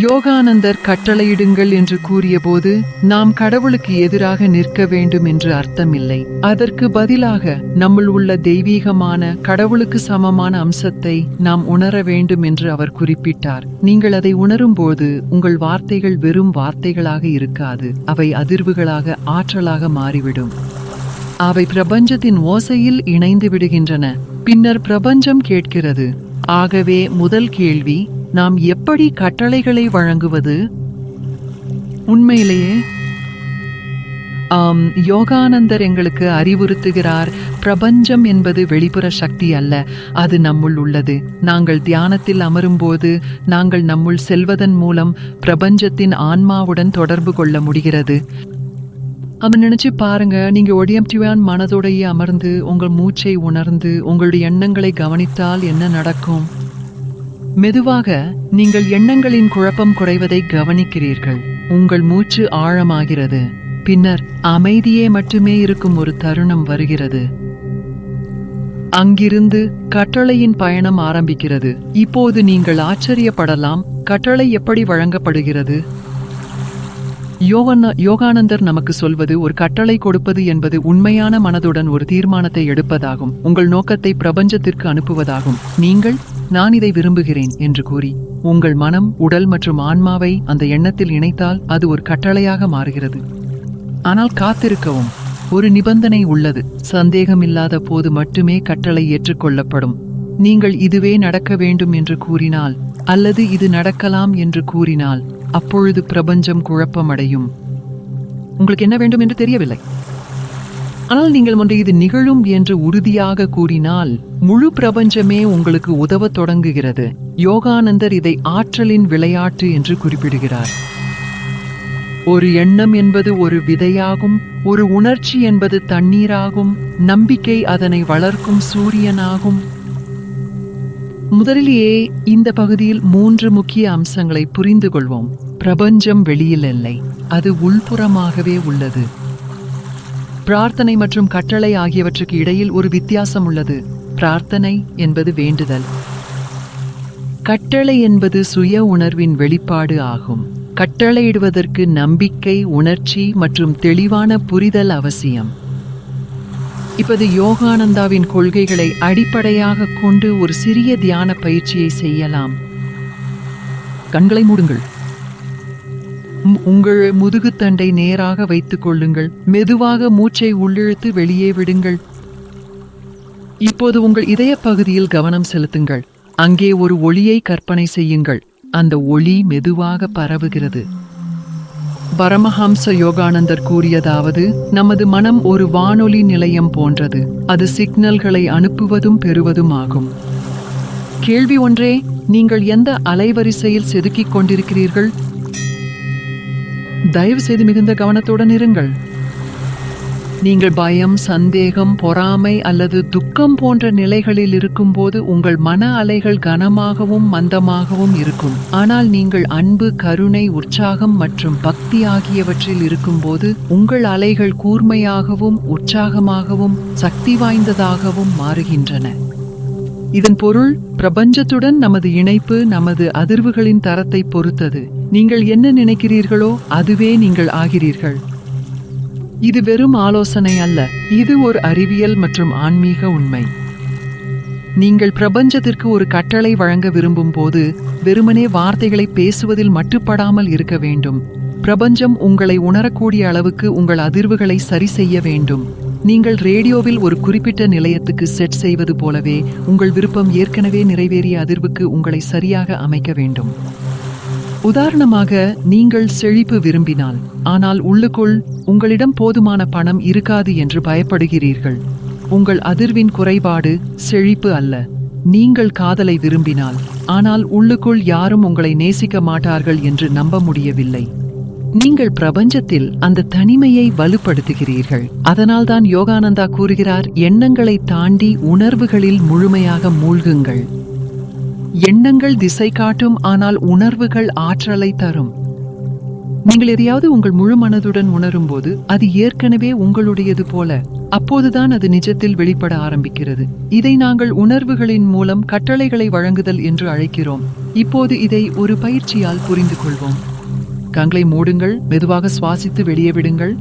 யோகானந்தர் கட்டளையிடுங்கள் என்று கூறியபோது நாம் கடவுளுக்கு எதிராக நிற்க வேண்டும் என்று அர்த்தமில்லை. அதற்கு பதிலாக நம்முள் உள்ள தெய்வீகமான கடவுளுக்கு சமமான அம்சத்தை நாம் உணர வேண்டும் என்று அவர் குறிப்பிட்டார். நீங்கள் அதை உணரும்போது உங்கள் வார்த்தைகள் வெறும் வார்த்தைகளாக இருக்காது. அவை அதிர்வுகளாக ஆற்றலாக மாறிவிடும். அவை பிரபஞ்சத்தின் ஓசையில் இணைந்து விடுகின்றன. பின்னர் பிரபஞ்சம் கேட்கிறது. ஆகவே முதல் கேள்வி நாம் எப்படி கட்டளைகளை வழங்குவது? உண்மையிலேயே ஆம் யோகானந்தர் எங்களுக்கு அறிவுறுத்துகிறார் பிரபஞ்சம் என்பது வெளிப்புற சக்தி அல்ல அது நம்முள் உள்ளது. நாங்கள் தியானத்தில் அமரும்போது நாங்கள் நம்முள் செல்வதன் மூலம் பிரபஞ்சத்தின் ஆன்மாவுடன் தொடர்பு கொள்ள முடிகிறது. அவன் நினைச்சு பாருங்க நீங்க ஒடியம்டிவான் மனதோடையே அமர்ந்து உங்கள் மூச்சை உணர்ந்து உங்களுடைய எண்ணங்களை கவனித்தால் என்ன நடக்கும்? மெதுவாக நீங்கள் எண்ணங்களின் குழப்பம் குறைவதை கவனிக்கிறீர்கள். உங்கள் மூச்சு ஆழமாகிறது. பின்னர் அமைதியே மட்டுமே இருக்கும் ஒரு தருணம் வருகிறது. அங்கிருந்து கட்டளையின் பயணம் ஆரம்பிக்கிறது. இப்போது நீங்கள் ஆச்சரியப்படலாம் கட்டளை எப்படி வழங்கப்படுகிறது? யோகன யோகானந்தர் நமக்கு சொல்வது ஒரு கட்டளை கொடுப்பது என்பது உண்மையான மனதுடன் ஒரு தீர்மானத்தை எடுப்பதாகும். உங்கள் நோக்கத்தை பிரபஞ்சத்திற்கு அனுப்புவதாகும். நீங்கள் நான் இதை விரும்புகிறேன் என்று கூறி உங்கள் மனம் உடல் மற்றும் ஆன்மாவை அந்த எண்ணத்தில் இணைத்தால் அது ஒரு கட்டளையாக மாறுகிறது. ஆனால் காத்திருக்கவும் ஒரு நிபந்தனை உள்ளது. சந்தேகமில்லாத போது மட்டுமே கட்டளை ஏற்றுக்கொள்ளப்படும். நீங்கள் இதுவே நடக்க வேண்டும் என்று கூறினால் அல்லது இது நடக்கலாம் என்று கூறினால் அப்பொழுது பிரபஞ்சம் குழப்பமடையும். உங்களுக்கு என்ன வேண்டும் என்று தெரியவில்லை. ஆனால் நீங்கள் ஒன்று இது நிகழும் என்று உறுதியாக கூறினால் முழு பிரபஞ்சமே உங்களுக்கு உதவத் தொடங்குகிறது. யோகானந்தர் இதை ஆற்றலின் விளையாட்டு என்று குறிப்பிடுகிறார். ஒரு எண்ணம் என்பது ஒரு விதையாகும் ஒரு உணர்ச்சி என்பது தண்ணீராகும் நம்பிக்கை அதனை வளர்க்கும் சூரியனாகும். முதலிலேயே இந்த பகுதியில் மூன்று முக்கிய அம்சங்களை புரிந்து கொள்வோம் பிரபஞ்சம் வெளியில் இல்லை அது உள்புறமாகவே உள்ளது. பிரார்த்தனை மற்றும் கட்டளை ஆகியவற்றுக்கு இடையில் ஒரு வித்தியாசம் உள்ளது. பிரார்த்தனை என்பது வேண்டுதல். கட்டளை என்பது சுய உணர்வின் வெளிப்பாடு ஆகும். கட்டளையிடுவதற்கு நம்பிக்கை உணர்ச்சி மற்றும் தெளிவான புரிதல் அவசியம். இப்போது யோகானந்தாவின் கொள்கைகளை அடிப்படையாக கொண்டு ஒரு சிறிய தியான பயிற்சியை செய்யலாம். கண்களை மூடுங்கள். உங்கள் முதுகுத்தண்டை நேராக வைத்துக் கொள்ளுங்கள். மெதுவாக மூச்சை உள்ளிழுத்து வெளியே விடுங்கள். இப்போது உங்கள் இதய பகுதியில் கவனம் செலுத்துங்கள். அங்கே ஒரு ஒளியை கற்பனை செய்யுங்கள். அந்த ஒளி மெதுவாக பரவுகிறது. பரமஹம்ச யோகானந்தர் கூறியதாவது நமது மனம் ஒரு வானொலி நிலையம் போன்றது. அது சிக்னல்களை அனுப்புவதும் பெறுவதும் ஆகும். கேள்வி ஒன்றே நீங்கள் எந்த அலைவரிசையில் செதுக்கிக் கொண்டிருக்கிறீர்கள்? தயவு செய்து மிகுந்த கவனத்துடன் இருங்கள். நீங்கள் பயம் சந்தேகம் பொறாமை அல்லது துக்கம் போன்ற நிலைகளில் இருக்கும்போது உங்கள் மன அலைகள் கனமாகவும் மந்தமாகவும் இருக்கும். ஆனால் நீங்கள் அன்பு கருணை உற்சாகம் மற்றும் பக்தி ஆகியவற்றில் இருக்கும்போது உங்கள் அலைகள் கூர்மையாகவும் உற்சாகமாகவும் சக்தி வாய்ந்ததாகவும் மாறுகின்றன. இதன் பொருள் பிரபஞ்சத்துடன் நமது இணைப்பு நமது அதிர்வுகளின் தரத்தை பொறுத்தது. நீங்கள் என்ன நினைக்கிறீர்களோ அதுவே நீங்கள் ஆகிறீர்கள். இது வெறும் ஆலோசனை அல்ல இது ஒரு அறிவியல் மற்றும் ஆன்மீக உண்மை. நீங்கள் பிரபஞ்சத்திற்கு ஒரு கட்டளை வழங்க விரும்பும் போது வெறுமனே வார்த்தைகளை பேசுவதில் மட்டுப்படாமல் இருக்க வேண்டும். பிரபஞ்சம் உங்களை உணரக்கூடிய அளவுக்கு உங்கள் அதிர்வுகளை சரி செய்ய வேண்டும். நீங்கள் ரேடியோவில் ஒரு குறிப்பிட்ட நிலையத்துக்கு செட் செய்வது போலவே உங்கள் விருப்பம் ஏற்கனவே நிறைவேறிய அதிர்வுக்கு உங்களை சரியாக அமைக்க வேண்டும். உதாரணமாக நீங்கள் செழிப்பு விரும்பினால் ஆனால் உள்ளுக்குள் உங்களிடம் போதுமான பணம் இருக்காது என்று பயப்படுகிறீர்கள். உங்கள் அதிர்வின் குறைபாடு செழிப்பு அல்ல. நீங்கள் காதலை விரும்பினால் ஆனால் உள்ளுக்குள் யாரும் உங்களை நேசிக்க மாட்டார்கள் என்று நம்ப முடியவில்லை. நீங்கள் பிரபஞ்சத்தில் அந்த தனிமையை வலுப்படுத்துகிறீர்கள். அதனால்தான் யோகானந்தா கூறுகிறார் எண்ணங்களை தாண்டி உணர்வுகளில் முழுமையாக மூழ்குங்கள். எண்ணங்கள் திசை காட்டும் ஆனால் உணர்வுகள் ஆற்றலை தரும். நீங்கள் எதையாவது உங்கள் முழு மனதுடன் உணரும்போது அது ஏற்கனவே உங்களுடையது போல அப்போதுதான் அது நிஜத்தில் வெளிப்பட ஆரம்பிக்கிறது. இதை நாங்கள் உணர்வுகளின் மூலம் கட்டளைகளை வழங்குதல் என்று அழைக்கிறோம். இப்போது இதை ஒரு பயிற்சியால் புரிந்து கொள்வோம் கண்களை மூடுங்கள் மெதுவாக சுவாசித்து வெளியே விடுங்கள்.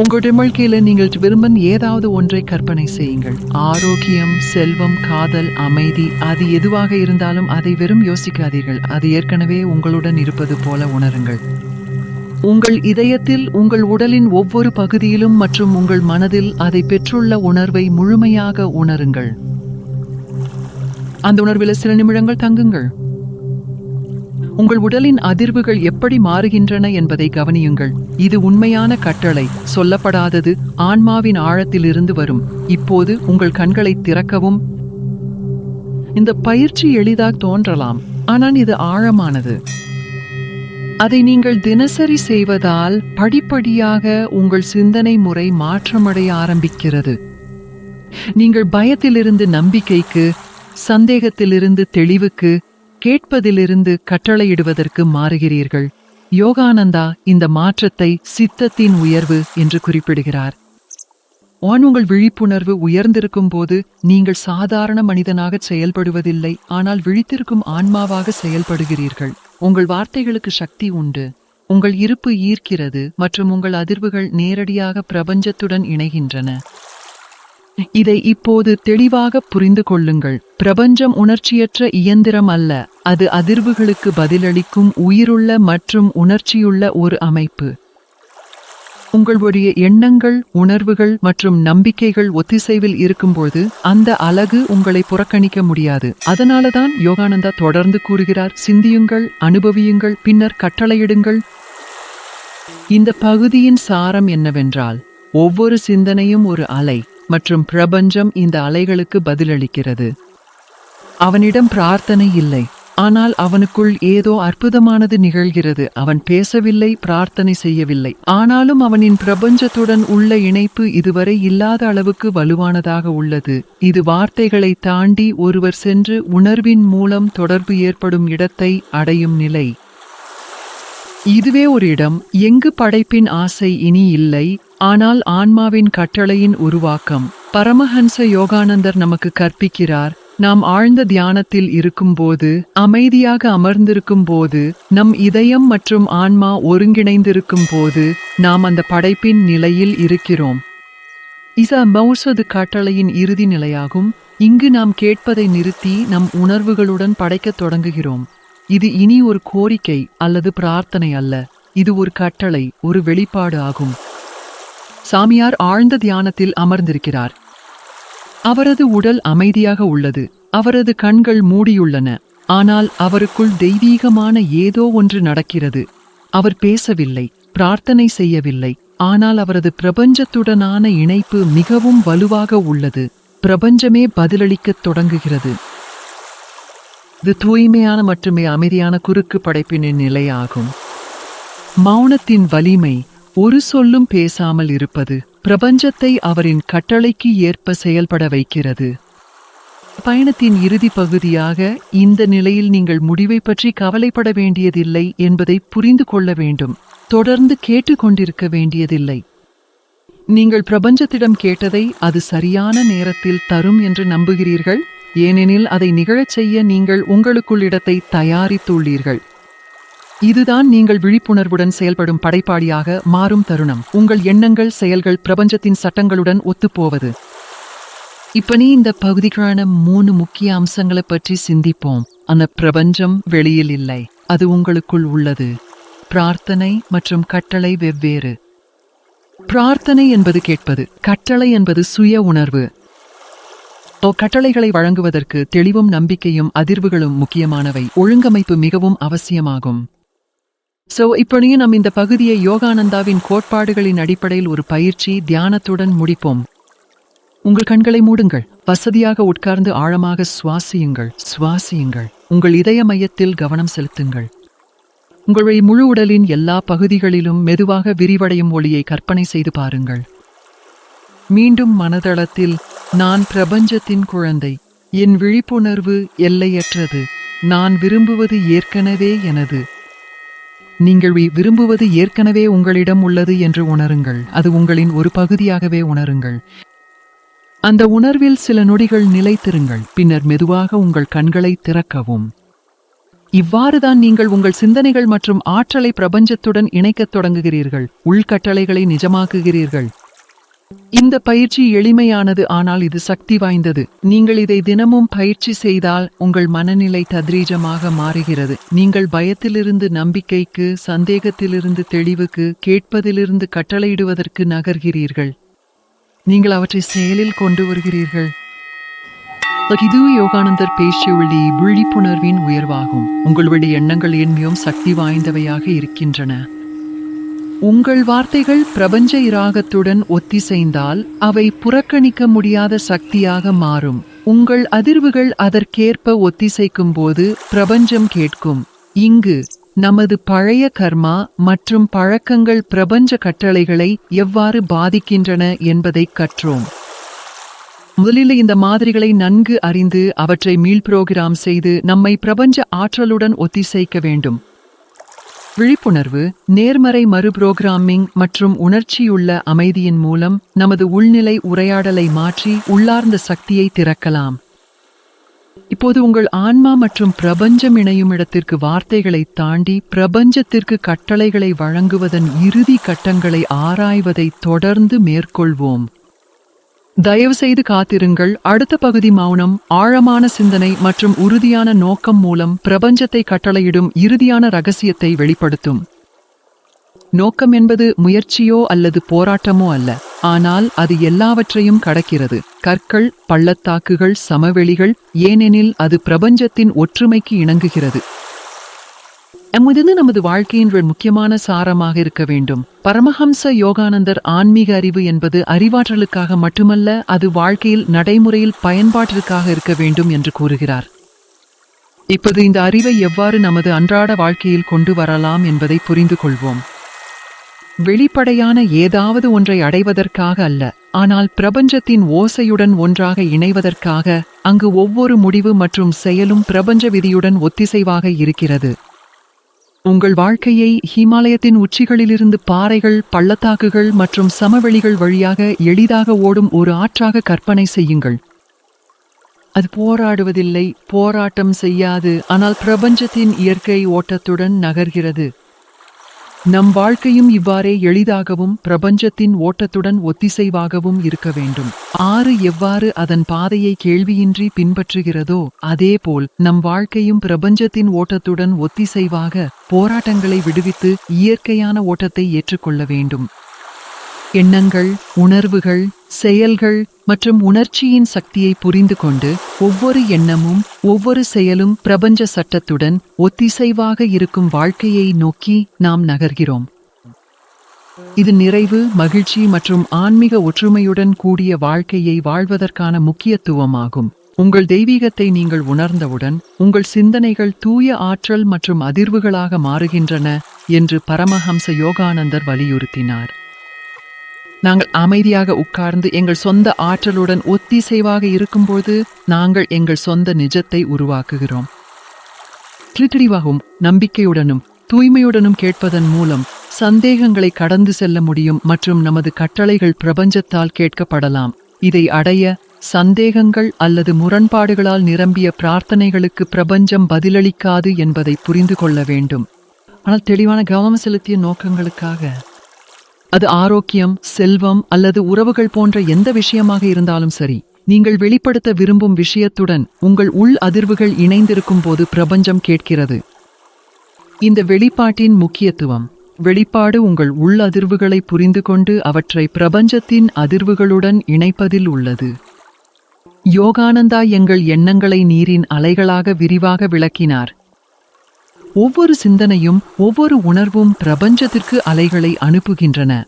உங்களுடைய வாழ்க்கையில நீங்கள் விரும்பும் ஏதாவது ஒன்றை கற்பனை செய்யுங்கள். ஆரோக்கியம் செல்வம் காதல் அமைதி அது எதுவாக இருந்தாலும் அதை வெறும் யோசிக்காதீர்கள். அது ஏற்கனவே உங்களுடன் இருப்பது போல உணருங்கள். உங்கள் இதயத்தில் உங்கள் உடலின் ஒவ்வொரு பகுதியிலும் மற்றும் உங்கள் மனதில் அதை பெற்றுள்ள உணர்வை முழுமையாக உணருங்கள். அந்த உணர்வில் சில நிமிடங்கள் தங்குங்கள். உங்கள் உடலின் அதிர்வுகள் எப்படி மாறுகின்றன என்பதை கவனியுங்கள். இது உண்மையான கட்டளை. சொல்லப்படாதது ஆன்மாவின் ஆழத்திலிருந்து வரும். இப்போது உங்கள் கண்களை திறக்கவும். இந்த பயிற்சி எளிதாக தோன்றலாம். ஆனால் இது ஆழமானது. அதை நீங்கள் தினசரி செய்வதால் படிப்படியாக உங்கள் சிந்தனை முறை மாற்றமடைய ஆரம்பிக்கிறது. நீங்கள் பயத்திலிருந்து நம்பிக்கைக்கு சந்தேகத்திலிருந்து தெளிவுக்கு கேட்பதிலிருந்து கட்டளையிடுவதற்கு மாறுகிறீர்கள். யோகானந்தா இந்த மாற்றத்தை சித்தத்தின் உயர்வு என்று குறிப்பிடுகிறார். ஆன் உங்கள் விழிப்புணர்வு உயர்ந்திருக்கும் போது நீங்கள் சாதாரண மனிதனாக செயல்படுவதில்லை ஆனால் விழித்திருக்கும் ஆன்மாவாக செயல்படுகிறீர்கள். உங்கள் வார்த்தைகளுக்கு சக்தி உண்டு. உங்கள் இருப்பு ஈர்க்கிறது மற்றும் உங்கள் அதிர்வுகள் நேரடியாக பிரபஞ்சத்துடன் இணைகின்றன. இதை இப்போது தெளிவாக புரிந்து கொள்ளுங்கள். பிரபஞ்சம் உணர்ச்சியற்ற இயந்திரம் அல்ல. அது அதிர்வுகளுக்கு பதிலளிக்கும் உயிருள்ள மற்றும் உணர்ச்சியுள்ள ஒரு அமைப்பு. உங்களுடைய எண்ணங்கள் உணர்வுகள் மற்றும் நம்பிக்கைகள் ஒத்திசைவில் இருக்கும்போது அந்த அழகு உங்களை புறக்கணிக்க முடியாது. அதனாலதான் யோகானந்தா தொடர்ந்து கூறுகிறார் சிந்தியுங்கள் அனுபவியுங்கள் பின்னர் கட்டளையிடுங்கள். இந்த பகுதியின் சாரம் என்னவென்றால் ஒவ்வொரு சிந்தனையும் ஒரு அலை. மற்றும் பிரபஞ்சம் இந்த அலைகளுக்கு பதிலளிக்கிறது. அவனிடம் பிரார்த்தனை இல்லை. ஆனால் அவனுக்குள் ஏதோ அற்புதமானது நிகழ்கிறது. அவன் பேசவில்லை பிரார்த்தனை செய்யவில்லை. ஆனாலும் அவனின் பிரபஞ்சத்துடன் உள்ள இணைப்பு இதுவரை இல்லாத அளவுக்கு வலுவானதாக உள்ளது. இது வார்த்தைகளை தாண்டி ஒருவர் சென்று உணர்வின் மூலம் தொடர்பு ஏற்படும் இடத்தை அடையும் நிலை. இதுவே ஒரு இடம். எங்கு படைப்பின் ஆசை இனி இல்லை. ஆனால் ஆன்மாவின் கட்டளையின் உருவாக்கம். பரமஹன்ச யோகானந்தர் நமக்கு கற்பிக்கிறார் நாம் ஆழ்ந்த தியானத்தில் இருக்கும்போது அமைதியாக அமர்ந்திருக்கும் போது நம் இதயம் மற்றும் ஆன்மா ஒருங்கிணைந்திருக்கும் போது நாம் அந்த படைப்பின் நிலையில் இருக்கிறோம். இசா மௌசது கட்டளையின் இறுதி நிலையாகும். இங்கு நாம் கேட்பதை நிறுத்தி நம் உணர்வுகளுடன் படைக்கத் தொடங்குகிறோம். இது இனி ஒரு கோரிக்கை அல்லது பிரார்த்தனை அல்ல. இது ஒரு கட்டளை ஒரு வெளிப்பாடு ஆகும். சாமியார் ஆழ்ந்த தியானத்தில் அமர்ந்திருக்கிறார். அவரது உடல் அமைதியாக உள்ளது. அவரது கண்கள் மூடியுள்ளன. ஆனால் அவருக்குள் தெய்வீகமான ஏதோ ஒன்று நடக்கிறது. அவர் பேசவில்லை பிரார்த்தனை செய்யவில்லை. ஆனால் அவரது பிரபஞ்சத்துடனான இணைப்பு மிகவும் வலுவாக உள்ளது. பிரபஞ்சமே பதிலளிக்கத் தொடங்குகிறது. இது தூய்மையான மட்டுமே அமைதியான குறுக்கு படைப்பினின் நிலையாகும். மௌனத்தின் வலிமை ஒரு சொல்லும் பேசாமல் இருப்பது பிரபஞ்சத்தை அவரின் கட்டளைக்கு ஏற்ப செயல்பட வைக்கிறது. பயணத்தின் இறுதி பகுதியாக இந்த நிலையில் நீங்கள் முடிவை பற்றி கவலைப்பட வேண்டியதில்லை என்பதை புரிந்து கொள்ள வேண்டும். தொடர்ந்து கேட்டுக்கொண்டிருக்க வேண்டியதில்லை. நீங்கள் பிரபஞ்சத்திடம் கேட்டதை அது சரியான நேரத்தில் தரும் என்று நம்புகிறீர்கள்? ஏனெனில் அதை நிகழச் செய்ய நீங்கள் உங்களுக்குள் இடத்தை தயாரித்துள்ளீர்கள். இதுதான் நீங்கள் விழிப்புணர்வுடன் செயல்படும் படைப்பாளியாக மாறும் தருணம். உங்கள் எண்ணங்கள் செயல்கள் பிரபஞ்சத்தின் சட்டங்களுடன் ஒத்துப்போவது. இப்ப நீ இந்த பகுதிக்கான மூணு முக்கிய அம்சங்களை பற்றி சிந்திப்போம். அந்த பிரபஞ்சம் வெளியில் இல்லை. அது உங்களுக்குள் உள்ளது. பிரார்த்தனை மற்றும் கட்டளை வெவ்வேறு. பிரார்த்தனை என்பது கேட்பது. கட்டளை என்பது சுய உணர்வு. கட்டளைகளை வழங்குவதற்கு தெளிவும் நம்பிக்கையும் அதிர்வுகளும் முக்கியமானவை. ஒழுங்கமைப்பு மிகவும் அவசியமாகும். ஸோ இப்படியும் நம் இந்த பகுதியை யோகானந்தாவின் கோட்பாடுகளின் அடிப்படையில் ஒரு பயிற்சி தியானத்துடன் முடிப்போம். உங்கள் கண்களை மூடுங்கள். வசதியாக உட்கார்ந்து ஆழமாக சுவாசியுங்கள். சுவாசியுங்கள். உங்கள் இதய மையத்தில் கவனம் செலுத்துங்கள். உங்களுடைய முழு உடலின் எல்லா பகுதிகளிலும் மெதுவாக விரிவடையும் ஒளியை கற்பனை செய்து பாருங்கள். மீண்டும் மனதளத்தில் நான் பிரபஞ்சத்தின் குழந்தை. என் விழிப்புணர்வு எல்லையற்றது. நான் விரும்புவது ஏற்கனவே எனது. நீங்கள் விரும்புவது ஏற்கனவே உங்களிடம் உள்ளது என்று உணருங்கள். அது உங்களின் ஒரு பகுதியாகவே உணருங்கள். அந்த உணர்வில் சில நொடிகள் நிலைத்திருங்கள். பின்னர் மெதுவாக உங்கள் கண்களை திறக்கவும். இவ்வாறுதான் நீங்கள் உங்கள் சிந்தனைகள் மற்றும் ஆற்றலை பிரபஞ்சத்துடன் இணைக்கத் தொடங்குகிறீர்கள். உள்கட்டளைகளை நிஜமாக்குகிறீர்கள். இந்த பயிற்சி எளிமையானது ஆனால் இது சக்தி வாய்ந்தது. நீங்கள் இதை தினமும் பயிற்சி செய்தால் உங்கள் மனநிலை தத்ரீஜமாக மாறுகிறது. நீங்கள் பயத்திலிருந்து நம்பிக்கைக்கு சந்தேகத்திலிருந்து தெளிவுக்கு கேட்பதிலிருந்து கட்டளையிடுவதற்கு நகர்கிறீர்கள். நீங்கள் அவற்றை செயலில் கொண்டு வருகிறீர்கள். இது யோகானந்தர் பேசியுள்ள விழிப்புணர்வின் உயர்வாகும். உங்களுடைய எண்ணங்கள் எண்மையும் சக்தி வாய்ந்தவையாக இருக்கின்றன. உங்கள் வார்த்தைகள் பிரபஞ்ச இராகத்துடன் ஒத்திசைந்தால் அவை புறக்கணிக்க முடியாத சக்தியாக மாறும். உங்கள் அதிர்வுகள் அதற்கேற்ப ஒத்திசைக்கும் போது பிரபஞ்சம் கேட்கும். இங்கு நமது பழைய கர்மா மற்றும் பழக்கங்கள் பிரபஞ்ச கட்டளைகளை எவ்வாறு பாதிக்கின்றன என்பதை கற்றோம். முதலில் இந்த மாதிரிகளை நன்கு அறிந்து அவற்றை மீள் புரோகிராம் செய்து நம்மை பிரபஞ்ச ஆற்றலுடன் ஒத்திசைக்க வேண்டும். விழிப்புணர்வு நேர்மறை மறுபுரோகிராமிங் மற்றும் உணர்ச்சியுள்ள அமைதியின் மூலம் நமது உள்நிலை உரையாடலை மாற்றி உள்ளார்ந்த சக்தியை திறக்கலாம். இப்போது உங்கள் ஆன்மா மற்றும் பிரபஞ்சம் இணையும் இடத்திற்கு வார்த்தைகளை தாண்டி பிரபஞ்சத்திற்கு கட்டளைகளை வழங்குவதன் இறுதி கட்டங்களை ஆராய்வதை தொடர்ந்து மேற்கொள்வோம். தயவு செய்து காத்திருங்கள். அடுத்த பகுதி மௌனம் ஆழமான சிந்தனை மற்றும் உறுதியான நோக்கம் மூலம் பிரபஞ்சத்தை கட்டளையிடும் இறுதியான ரகசியத்தை வெளிப்படுத்தும். நோக்கம் என்பது முயற்சியோ அல்லது போராட்டமோ அல்ல. ஆனால் அது எல்லாவற்றையும் கடக்கிறது. கற்கள் பள்ளத்தாக்குகள் சமவெளிகள் ஏனெனில் அது பிரபஞ்சத்தின் ஒற்றுமைக்கு இணங்குகிறது. எம்மது நமது வாழ்க்கையின் ஒரு முக்கியமான சாரமாக இருக்க வேண்டும். பரமஹம்ச யோகானந்தர் ஆன்மீக அறிவு என்பது அறிவாற்றலுக்காக மட்டுமல்ல அது வாழ்க்கையில் நடைமுறையில் பயன்பாட்டிற்காக இருக்க வேண்டும் என்று கூறுகிறார். இப்போது இந்த அறிவை எவ்வாறு நமது அன்றாட வாழ்க்கையில் கொண்டு வரலாம் என்பதை புரிந்து கொள்வோம். வெளிப்படையான ஏதாவது ஒன்றை அடைவதற்காக அல்ல ஆனால் பிரபஞ்சத்தின் ஓசையுடன் ஒன்றாக இணைவதற்காக அங்கு ஒவ்வொரு முடிவு மற்றும் செயலும் பிரபஞ்ச விதியுடன் ஒத்திசைவாக இருக்கிறது. உங்கள் வாழ்க்கையை ஹிமாலயத்தின் உச்சிகளிலிருந்து பாறைகள் பள்ளத்தாக்குகள் மற்றும் சமவெளிகள் வழியாக எளிதாக ஓடும் ஒரு ஆற்றாக கற்பனை செய்யுங்கள். அது போராடுவதில்லை போராட்டம் செய்யாது ஆனால் பிரபஞ்சத்தின் இயற்கை ஓட்டத்துடன் நகர்கிறது. நம் வாழ்க்கையும் இவ்வாறே எளிதாகவும் பிரபஞ்சத்தின் ஓட்டத்துடன் ஒத்திசைவாகவும் இருக்க வேண்டும். ஆறு எவ்வாறு அதன் பாதையை கேள்வியின்றி பின்பற்றுகிறதோ அதேபோல் நம் வாழ்க்கையும் பிரபஞ்சத்தின் ஓட்டத்துடன் ஒத்திசைவாக போராட்டங்களை விடுவித்து இயற்கையான ஓட்டத்தை ஏற்றுக்கொள்ள வேண்டும். எண்ணங்கள் உணர்வுகள் செயல்கள் மற்றும் உணர்ச்சியின் சக்தியை புரிந்து கொண்டு ஒவ்வொரு எண்ணமும் ஒவ்வொரு செயலும் பிரபஞ்ச சட்டத்துடன் ஒத்திசைவாக இருக்கும் வாழ்க்கையை நோக்கி நாம் நகர்கிறோம். இது நிறைவு மகிழ்ச்சி மற்றும் ஆன்மீக ஒற்றுமையுடன் கூடிய வாழ்க்கையை வாழ்வதற்கான முக்கியத்துவமாகும். உங்கள் தெய்வீகத்தை நீங்கள் உணர்ந்தவுடன் உங்கள் சிந்தனைகள் தூய ஆற்றல் மற்றும் அதிர்வுகளாக மாறுகின்றன என்று பரமஹம்ச யோகானந்தர் வலியுறுத்தினார். நாங்கள் அமைதியாக உட்கார்ந்து எங்கள் சொந்த ஆற்றலுடன் ஒத்திசைவாக இருக்கும்போது நாங்கள் எங்கள் சொந்த நிஜத்தை உருவாக்குகிறோம். கிளிட்டடிவாகவும் நம்பிக்கையுடனும் தூய்மையுடனும் கேட்பதன் மூலம் சந்தேகங்களை கடந்து செல்ல முடியும் மற்றும் நமது கட்டளைகள் பிரபஞ்சத்தால் கேட்கப்படலாம். இதை அடைய சந்தேகங்கள் அல்லது முரண்பாடுகளால் நிரம்பிய பிரார்த்தனைகளுக்கு பிரபஞ்சம் பதிலளிக்காது என்பதை புரிந்து கொள்ள வேண்டும். ஆனால் தெளிவான கவனம் செலுத்திய நோக்கங்களுக்காக அது ஆரோக்கியம் செல்வம் அல்லது உறவுகள் போன்ற எந்த விஷயமாக இருந்தாலும் சரி நீங்கள் வெளிப்படுத்த விரும்பும் விஷயத்துடன் உங்கள் உள் அதிர்வுகள் இணைந்திருக்கும் போது பிரபஞ்சம் கேட்கிறது. இந்த வெளிப்பாட்டின் முக்கியத்துவம் வெளிப்பாடு உங்கள் உள் அதிர்வுகளை புரிந்து கொண்டு அவற்றை பிரபஞ்சத்தின் அதிர்வுகளுடன் இணைப்பதில் உள்ளது. யோகானந்தா எங்கள் எண்ணங்களை நீரின் அலைகளாக விரிவாக விளக்கினார். ஒவ்வொரு சிந்தனையும் ஒவ்வொரு உணர்வும் பிரபஞ்சத்திற்கு அலைகளை அனுப்புகின்றன.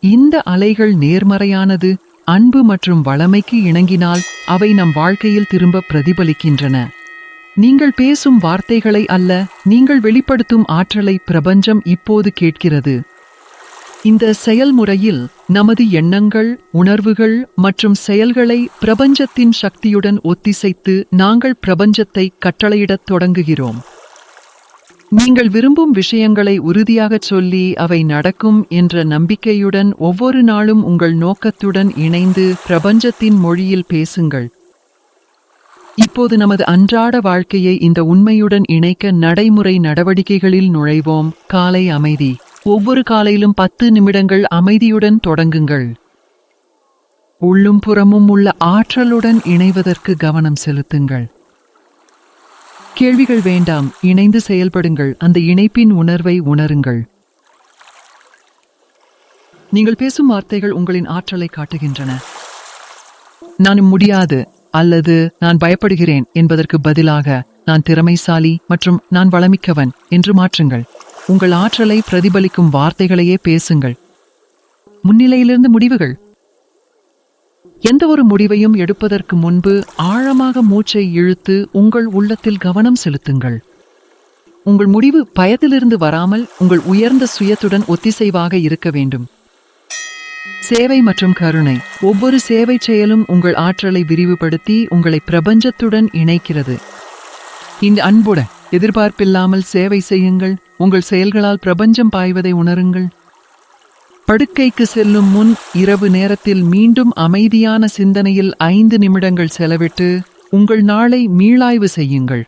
இந்த அலைகள் நேர்மறையானது அன்பு மற்றும் வளமைக்கு இணங்கினால் அவை நம் வாழ்க்கையில் திரும்ப பிரதிபலிக்கின்றன. நீங்கள் பேசும் வார்த்தைகளை அல்ல நீங்கள் வெளிப்படுத்தும் ஆற்றலை பிரபஞ்சம் இப்போது கேட்கிறது. இந்த செயல்முறையில் நமது எண்ணங்கள் உணர்வுகள் மற்றும் செயல்களை பிரபஞ்சத்தின் சக்தியுடன் ஒத்திசைத்து நாங்கள் பிரபஞ்சத்தை கட்டளையிடத் தொடங்குகிறோம். நீங்கள் விரும்பும் விஷயங்களை உறுதியாகச் சொல்லி அவை நடக்கும் என்ற நம்பிக்கையுடன் ஒவ்வொரு நாளும் உங்கள் நோக்கத்துடன் இணைந்து பிரபஞ்சத்தின் மொழியில் பேசுங்கள். இப்போது நமது அன்றாட வாழ்க்கையை இந்த உண்மையுடன் இணைக்க நடைமுறை நடவடிக்கைகளில் நுழைவோம். காலை அமைதி. ஒவ்வொரு காலையிலும் பத்து நிமிடங்கள் அமைதியுடன் தொடங்குங்கள். உள்ளும் புறமும் உள்ள ஆற்றலுடன் இணைவதற்கு கவனம் செலுத்துங்கள். கேள்விகள் வேண்டாம். இணைந்து செயல்படுங்கள். அந்த இணைப்பின் உணர்வை உணருங்கள். நீங்கள் பேசும் வார்த்தைகள் உங்களின் ஆற்றலை காட்டுகின்றன. நான் முடியாது அல்லது நான் பயப்படுகிறேன் என்பதற்கு பதிலாக நான் திறமைசாலி மற்றும் நான் வளமிக்கவன் என்று மாற்றுங்கள். உங்கள் ஆற்றலை பிரதிபலிக்கும் வார்த்தைகளையே பேசுங்கள். முன்னிலையிலிருந்து முடிவுகள். எந்த ஒரு முடிவையும் எடுப்பதற்கு முன்பு ஆழமாக மூச்சை இழுத்து உங்கள் உள்ளத்தில் கவனம் செலுத்துங்கள். உங்கள் முடிவு பயத்திலிருந்து வராமல் உங்கள் உயர்ந்த சுயத்துடன் ஒத்திசைவாக இருக்க வேண்டும். சேவை மற்றும் கருணை. ஒவ்வொரு சேவை செயலும் உங்கள் ஆற்றலை விரிவுபடுத்தி உங்களை பிரபஞ்சத்துடன் இணைக்கிறது. இந்த அன்புடன் எதிர்பார்ப்பில்லாமல் சேவை செய்யுங்கள். உங்கள் செயல்களால் பிரபஞ்சம் பாய்வதை உணருங்கள். படுக்கைக்கு செல்லும் முன் இரவு நேரத்தில் மீண்டும் அமைதியான சிந்தனையில் ஐந்து நிமிடங்கள் செலவிட்டு உங்கள் நாளை மீளாய்வு செய்யுங்கள்.